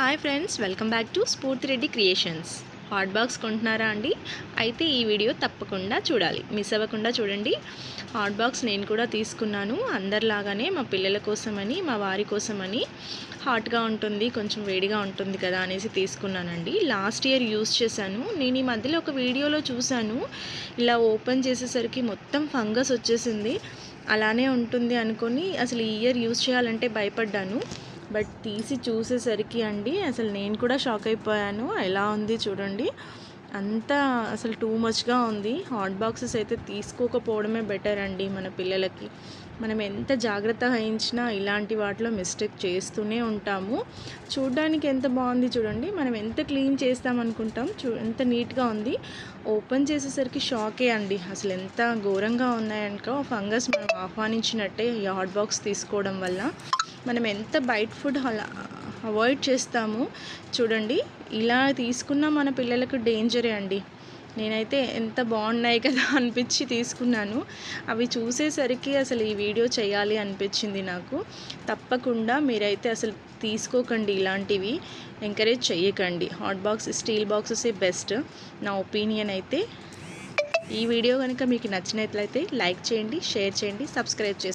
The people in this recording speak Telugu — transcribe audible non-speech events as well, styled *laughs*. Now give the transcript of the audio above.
Hi friends welcome back to Spoorthi Reddy creations hot box కొంటున్నారా అండి? అయితే ఈ వీడియో తప్పకుండా చూడాలి. మిస్ అవ్వకుండా చూడండి. హాట్ బాక్స్ నేను కూడా తీసుకున్నాను. అందరిలాగానే మా పిల్లల కోసమని మా వారి కోసమని హాట్గా ఉంటుంది కొంచెం వేడిగా ఉంటుంది కదా అనేసి తీసుకున్నానండి. లాస్ట్ ఇయర్ యూస్ చేశాను. నేను ఈ మధ్యలో ఒక వీడియోలో చూశాను. ఇలా ఓపెన్ చేసేసరికి మొత్తం ఫంగస్ వచ్చేసింది. అలానే ఉంటుంది అనుకొని అసలు ఈ ఇయర్ యూస్ చేయాలంటే భయపడ్డాను. బట్ తీసి చూసేసరికి అండి అసలు నేను కూడా షాక్ అయిపోయాను. ఎలా ఉంది చూడండి. అంతా అసలు టూ మచ్గా ఉంది. హాట్ బాక్సెస్ అయితే తీసుకోకపోవడమే బెటర్ అండి మన పిల్లలకి. మనం ఎంత జాగ్రత్త వహించినా ఇలాంటి వాటిలో మిస్టేక్ చేస్తూనే ఉంటాము. చూడడానికి ఎంత బాగుంది చూడండి. మనం ఎంత క్లీన్ చేస్తాం అనుకుంటాం. చూ ఎంత నీట్గా ఉంది. ఓపెన్ చేసేసరికి షాకే అండి. అసలు ఎంత ఘోరంగా ఉన్నాయనుకో ఫంగస్ మనం ఆహ్వానించినట్టే ఈ హాట్ బాక్స్ తీసుకోవడం వల్ల. మనం ఎంత బయట ఫుడ్ అలా అవాయిడ్ చేస్తాము చూడండి ఇలా తీసుకున్న మన పిల్లలకు డేంజరే అండి. నేనైతే ఎంత బాగున్నాయి కదా *laughs* అనిపించి తీసుకున్నాను. అవి చూసేసరికి అసలు ఈ వీడియో చేయాలి అనిపించింది నాకు. తప్పకుండా మీరైతే అసలు తీసుకోకండి ఇలాంటివి. ఎంకరేజ్ చేయకండి హాట్ బాక్స్ స్టీల్ బాక్సెసే బెస్ట్. నా ఒపీనియన్ అయితే ఈ వీడియో కనుక మీకు నచ్చినట్లయితే లైక్ చేయండి షేర్ చేయండి సబ్స్క్రైబ్ చేయండి